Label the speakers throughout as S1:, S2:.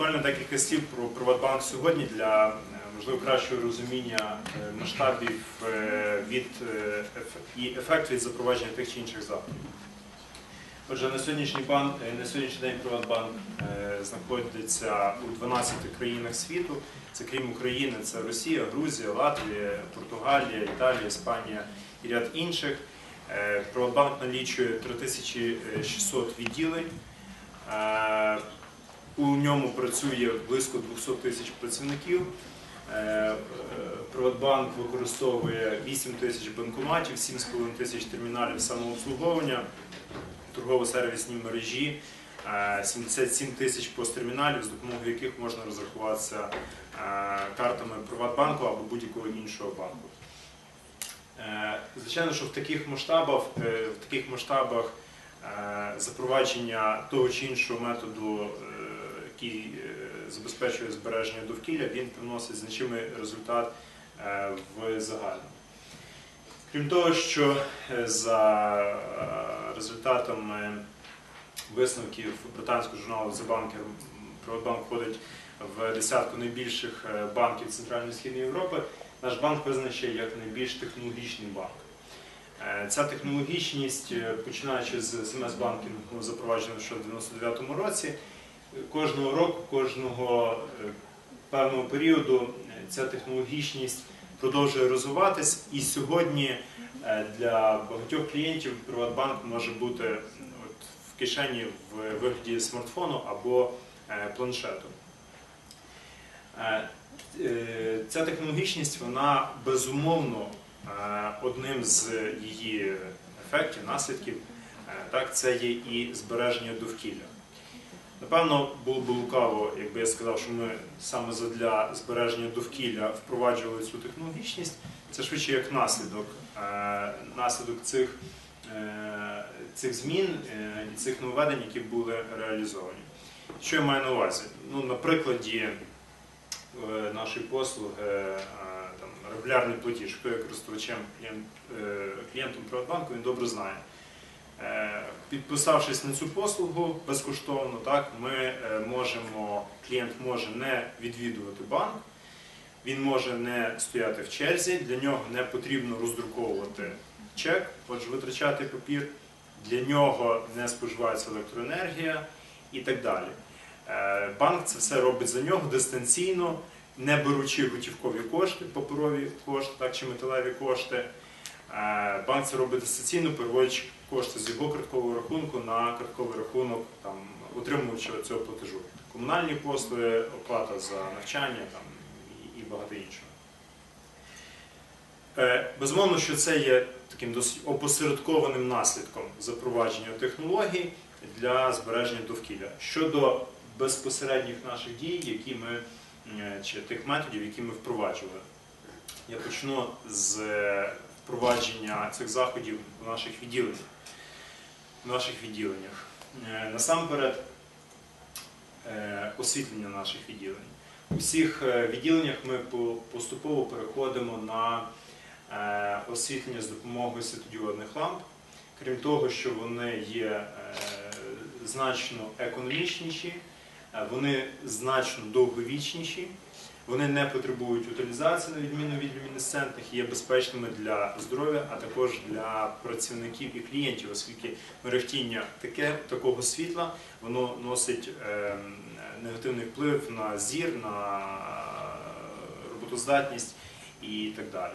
S1: Буквально декілька слів про Приватбанк сьогодні для е, можливо кращого розуміння е, масштабів е, від і ефекту від запровадження тих чи інших заходів. Отже, на сьогоднішній банк на сьогоднішній день Приватбанк знаходиться у 12 країнах світу. Це крім України, це Росія, Грузія, Латвія, Португалія, Італія, Іспанія і ряд інших. Приватбанк налічує 3600 відділень. Е, У ньому працює близько 200 тисяч працівників. Е, е, Приватбанк використовує 8 тисяч банкоматів, 7,5 тисяч терміналів самообслуговування, торгово-сервісні мережі, е, 77 тисяч посттерміналів, з допомогою яких можна розрахуватися е, картами Приватбанку або будь-якого іншого банку. Е, Звичайно, що в таких масштабах, е, в таких масштабах е, запровадження того чи іншого методу, е, який е, забезпечує збереження довкілля, він приносить значимий результат е, в загальному. Крім того, що е, за результатами висновків британського журналу The Banker, Приватбанк входить в десятку найбільших банків Центральної Східної Європи, наш банк визначає як найбільш технологічний банк. Ця технологічність, починаючи з СМС-банкінгу, запроваджена ще в 99-му році, кожного року, кожного е, певного періоду е, ця технологічність продовжує розвиватись. І сьогодні е, для багатьох клієнтів Приватбанк може бути от, в кишені в вигляді смартфону або планшету. Ця технологічність, вона безумовно одним з її ефектів, наслідків, так, це є і збереження довкілля. Напевно, було б лукаво, якби я сказав, що ми саме для збереження довкілля впроваджували цю технологічність. Це швидше як наслідок, е, наслідок цих, е, цих змін е, і цих нововведень, які були реалізовані. Що я маю на увазі? Ну, на прикладі нашої послуги там, регулярний платіж, хто є користувачем клієнтом Приватбанку, він добре знає. Е, Підписавшись на цю послугу безкоштовно, так, ми е, можемо, клієнт може не відвідувати банк, він може не стояти в черзі, для нього не потрібно роздруковувати чек, отже, витрачати папір, для нього не споживається електроенергія і так далі. Е, Банк це все робить за нього дистанційно, не беручи готівкові кошти, паперові кошти так, чи металеві кошти. Е, Банк це робить дистанційно, переводячи кошти з його карткового рахунку на картковий рахунок там, отримувача цього платежу. Комунальні послуги, оплата за навчання там, і, багато іншого. Е, Безумовно, що це є таким досить опосередкованим наслідком запровадження технологій для збереження довкілля. Щодо безпосередніх наших дій, які ми, чи тих методів, які ми впроваджували. Я почну з впровадження цих заходів в наших відділеннях. В наших відділеннях. Е, Насамперед, е, освітлення наших відділень. У всіх е, відділеннях ми поступово переходимо на освітлення з допомогою світодіодних ламп. Крім того, що вони є значно економічніші, вони значно довговічніші, вони не потребують утилізації, на відміну від люмінесцентних, є безпечними для здоров'я, а також для працівників і клієнтів, оскільки мерехтіння таке, такого світла воно носить е, негативний вплив на зір, на роботоздатність і так далі.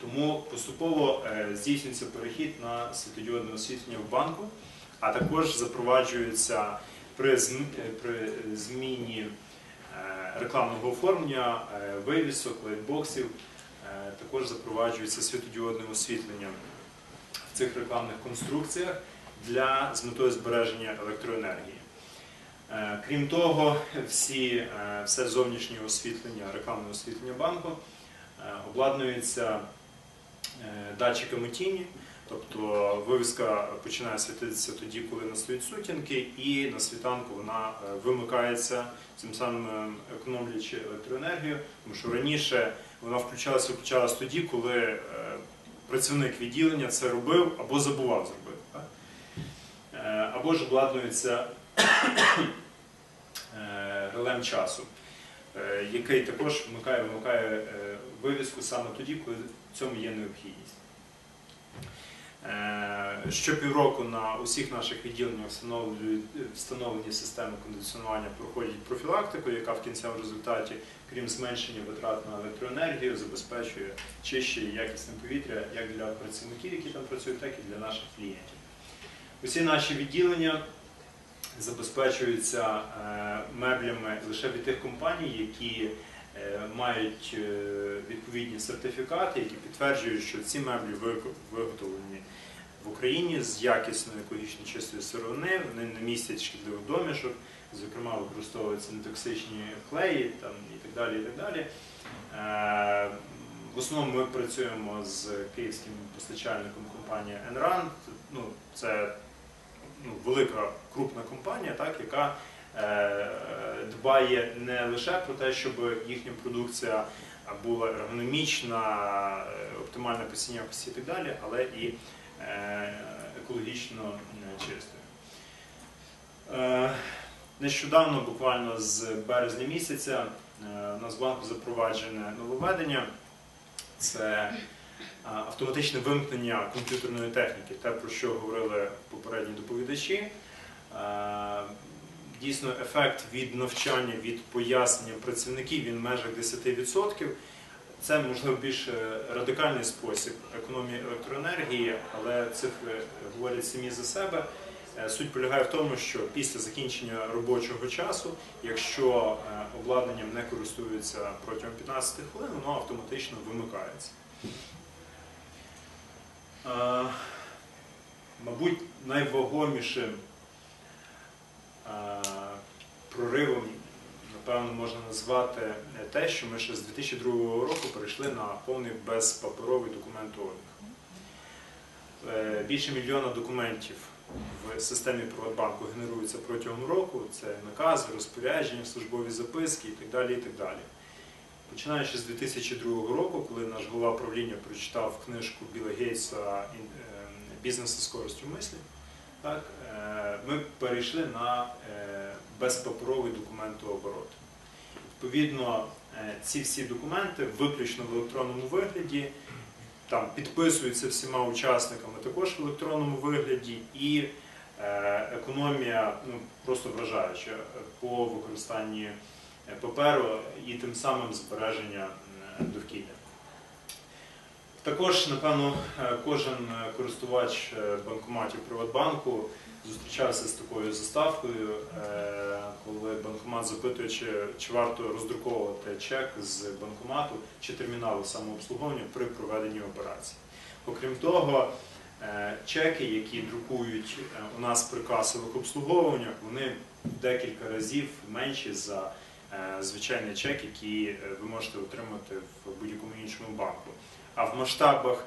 S1: Тому поступово е, здійснюється перехід на світодіодне освітлення в банку, а також запроваджується при, е, зміні е, рекламного оформлення, е, вивісок, лайтбоксів, е, також запроваджується світодіодне освітлення в цих рекламних конструкціях для з метою збереження електроенергії. Е, Крім того, всі, все зовнішнє освітлення, рекламне освітлення банку обладнується датчиками тіні, тобто вивіска починає світитися тоді, коли настають сутінки, і на світанку вона е, вимикається, цим самим е, економлячи електроенергію, тому що раніше вона включалася включалась тоді, коли е, працівник відділення це робив або забував зробити. Так? Або ж обладнується релем часу, який також вмикає, вимикає вивіску саме тоді, коли в цьому є необхідність. Щопівроку на усіх наших відділеннях встановлені системи кондиціонування проходять профілактику, яка в кінцевому результаті, крім зменшення витрат на електроенергію, забезпечує чище і якісне повітря як для працівників, які там працюють, так і для наших клієнтів. Усі наші відділення забезпечуються е, меблями лише від тих компаній, які е, мають е, відповідні сертифікати, які підтверджують, що ці меблі виготовлені в Україні з якісної екологічно чистої сировини, вони не містять шкідливих домішок, зокрема використовуються нетоксичні клеї там, і так далі. І так далі. Е, В основному ми працюємо з київським постачальником компанії Enrand. Ну, це ну, велика крупна компанія, так, яка е, дбає не лише про те, щоб їхня продукція була ергономічна, е, оптимальна по ціні якості і так далі, але і екологічно е, чистою. Е, Нещодавно, буквально з березня місяця, е, у нас в банку запроваджене нововведення. Це е, автоматичне вимкнення комп'ютерної техніки, те, про що говорили попередні доповідачі. Е, Дійсно, ефект від навчання, від пояснення працівників він в межах 10%. Це можливо більш е, радикальний спосіб економії електроенергії, але цифри говорять самі за себе. Е, Суть полягає в тому, що після закінчення робочого часу, якщо е, обладнанням не користуються протягом 15 хвилин, воно автоматично вимикається. Мабуть, найвагомішим проривом, напевно, можна назвати те, що ми ще з 2002 року перейшли на повний безпаперовий документообіг. Е, Більше мільйона документів в системі Приватбанку генерується протягом року. Це накази, розпорядження, службові записки і так далі. І так далі. Починаючи з 2002 року, коли наш голова правління прочитав книжку Біла Гейтса «Ін- е, Бізнес зі скоростю мислі, так, е, ми перейшли на е, безпаперовий документооборот. Відповідно, е, ці всі документи виключно в електронному вигляді, там підписуються всіма учасниками також в електронному вигляді, і е, економія ну, просто вражаюча е, по використанні паперу і тим самим збереження довкілля. Також, напевно, кожен користувач банкоматів Приватбанку зустрічався з такою заставкою, е, коли банкомат запитує, чи, чи варто роздруковувати чек з банкомату чи терміналу самообслуговування при проведенні операції. Окрім того, е, чеки, які друкують е, у нас при касових обслуговуваннях, вони декілька разів менші за звичайний чек, який ви можете отримати в будь-якому іншому банку. А в масштабах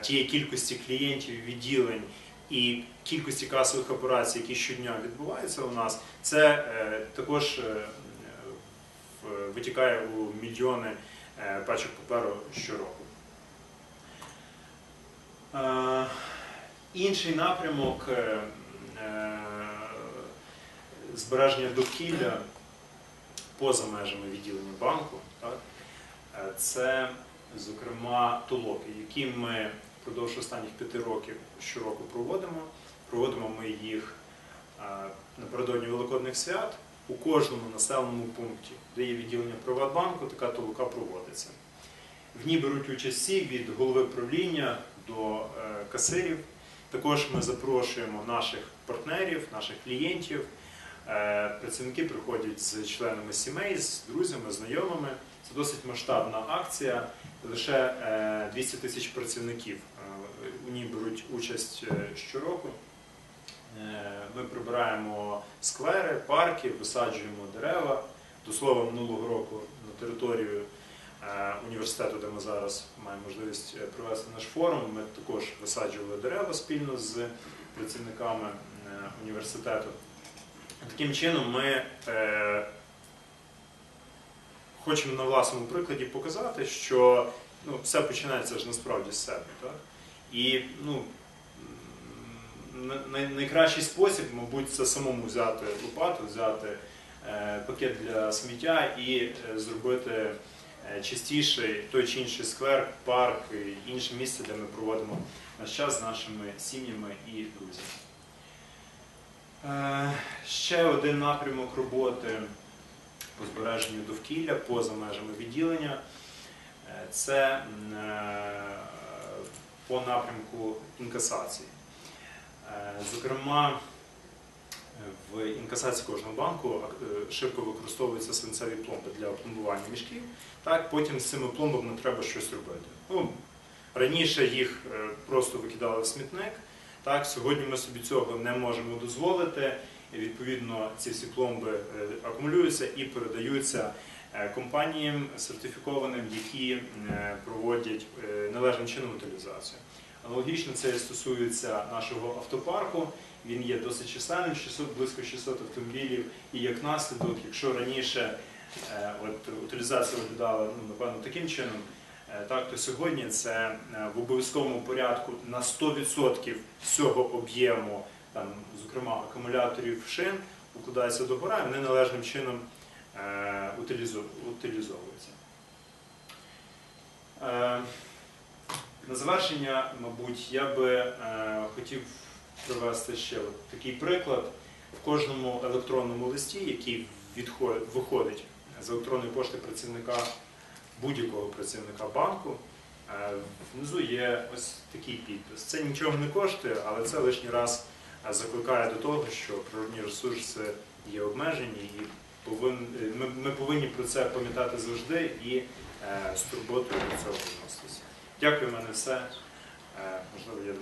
S1: тієї кількості клієнтів, відділень і кількості касових операцій, які щодня відбуваються у нас, це е, також е, витікає у мільйони е, пачок паперу щороку. Інший напрямок збереження довкілля поза межами відділення банку, так, це, зокрема, толоки, які ми впродовж останніх п'яти років щороку проводимо. Проводимо ми їх е, напередодні Великодних свят. У кожному населеному пункті, де є відділення Приватбанку, така толока проводиться. В ній беруть участь всі від голови правління до е, касирів. Також ми запрошуємо наших партнерів, наших клієнтів. Е, Працівники приходять з членами сімей, з друзями, знайомими. Це досить масштабна акція. Лише е, 200 тисяч працівників е, у ній беруть участь е, щороку. Е, Ми прибираємо сквери, парки, висаджуємо дерева. До слова, минулого року на територію е, університету, де ми зараз маємо можливість е, провести наш форум, ми також висаджували дерева спільно з працівниками е, університету. Таким чином, ми е, хочемо на власному прикладі показати, що ну, все починається ж насправді з себе. Так? І ну, най- найкращий спосіб, мабуть, це самому взяти лопату, взяти е, пакет для сміття і е, зробити е, чистіший той чи інший сквер, парк і інше місце, де ми проводимо наш час з нашими сім'ями і друзями. Ще один напрямок роботи по збереженню довкілля поза межами відділення. Е, Це е, по напрямку інкасації. Е, Зокрема, в інкасації кожного банку шибко використовуються свинцеві пломби для опломбування мішків. Так, потім з цими пломбами треба щось робити. Ну, раніше їх просто викидали в смітник. Так, сьогодні ми собі цього не можемо дозволити. І, відповідно, ці всі пломби е, акумулюються і передаються е, компаніям сертифікованим, які е, проводять належним чином утилізацію. Аналогічно це стосується нашого автопарку. Він є досить численним, 600, близько 600 автомобілів. І як наслідок, якщо раніше от, утилізація виглядала ну, напевно таким чином, так то сьогодні це в обов'язковому порядку на 100% всього об'єму, там, зокрема акумуляторів шин, укладається до гора, і вони належним чином е, утилізовуються. Е, на завершення, мабуть, я би е, хотів привести ще от такий приклад. В кожному електронному листі, який відход- виходить з електронної пошти працівника будь-якого працівника банку, е, внизу є ось такий підпис. Це нічого не коштує, але це лишній раз закликає до того, що природні ресурси є обмежені і ми, повинні про це пам'ятати завжди і е, з турботою до цього відноситися. Дякую, в мене все. Е, Можливо, є